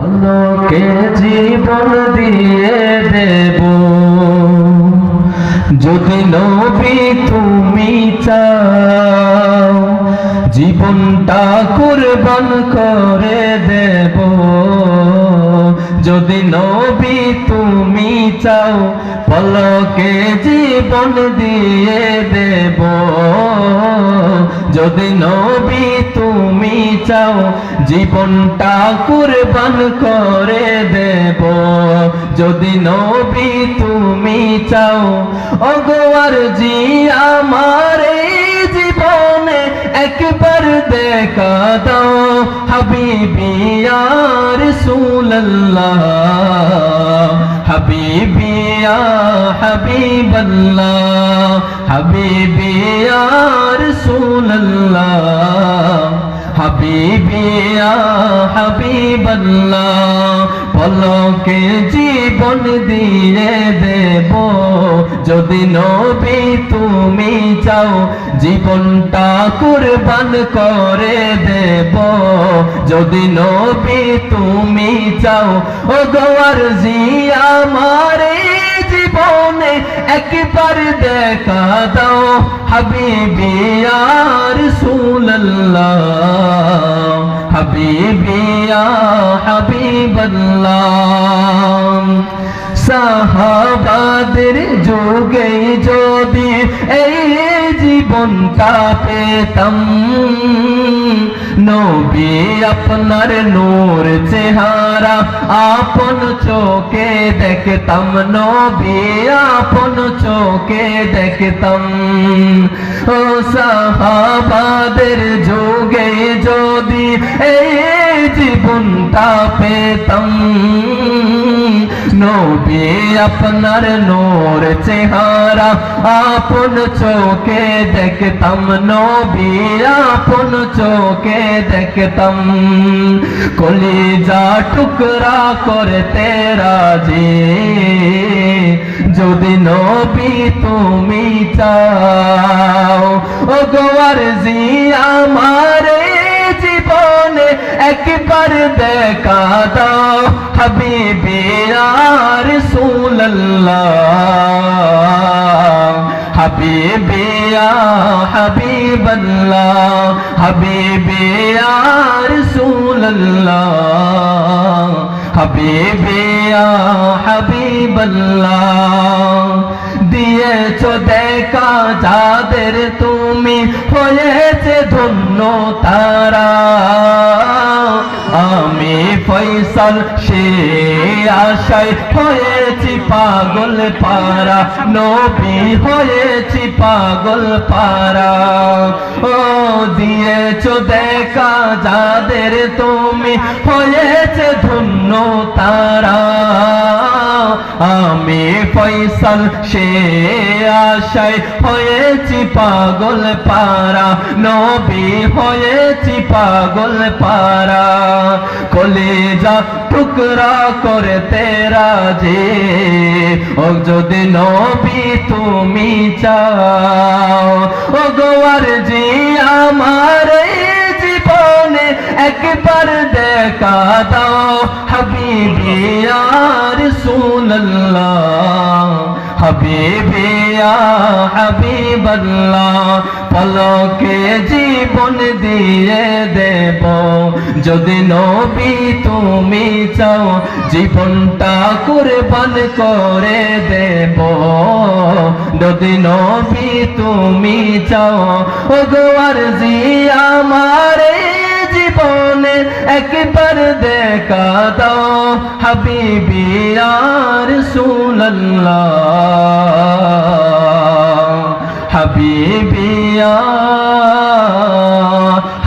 লোকে জীবন দিয়ে দেব। যদি নবী তুমি চাও জীবনটা কুরবান করে দেব। যদি নবী তুমি চাও, পলকে জীবন দিয়ে দেব। যদি নবী তুমি চাও, জীবনটা কুরবান করে দেব। যদি নবী তুমি চাও অগোয়ার জি আমার একবার দেখা দাও, হাবিবি আর রাসূলুল্লাহ। হাবিবি ইয়া হাবিবাল্লাহ। হাবিবি ইয়া রাসূলুল্লাহ। হাবিবি ইয়া হাবিবাল্লাহ। পলকে জীবন দিয়ে দেব। যদি নবী তুমি চাও, জীবনটা কুরবান করে দেব। যদি নবী তুমি চাও ও গোয়ার জি আমার এই জীবনে একবার দেখা দাও। হাবিবি আর রাসূলুল্লাহ হাবিবি ইয়া হাবিবাল্লাহ সাহাবাদের যুগে যদি এই জীবনটা পেতাম, নবী আপনার নূর চেহারা আপন চোখে দেখতাম, নবী আপন চোখে দেখতাম। ও সাহাবাদের যুগে যদি এই জীবনটা পেতাম। নবী আপনার নূর চেহারা আপন চোখে দেখতাম। নবী আপন চোখে দেখতাম। কলিজা টুকরা করতে রাজি। যদি নবী তুমি চাও ও গোয়ার জি একবার দেখা দাও হাবিবি আর রাসূলুল্লাহ হাবিবি ইয়া হাবিবাল্লাহ হাবিবি ইয়া রাসূলুল্লাহ হাবিবি ইয়া হাবিবাল্লাহ দিয়েছ দেখা যাদের তুমি হয়েছে ধন্য তারা আমি ফৈসল সে আশায় হয়েছি পাগল পারা নবী হয়েছি পাগল পারা ও, দিয়েছ দেখা যাদের তুমি, হয়েছে ধন্য তারা। আমি ফৈসল সে আশায় হয়েছি পাগল পারা নবী হয়েছি পাগল পারা কলেজা টুকরা করে তেরা যে ও যদি নবী তুমি চাও ও গোয়ার জি আমার জীবনে একবার দেখা আর রাসূলুল্লাহ, হাবিবি ইয়া হাবিবাল্লাহ পলকে জীবন দিয়ে দেব। যদি নবী তুমি চাও, জীবনটা কুরবান করে দেব। যদি নবী তুমি চাও ও গোয়ার জি আমার এই জীবনে একবার দেখা দাও হাবিবি আর রাসূলুল্লাহ হাবিবি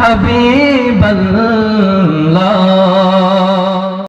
হাবিবাল্লাহ।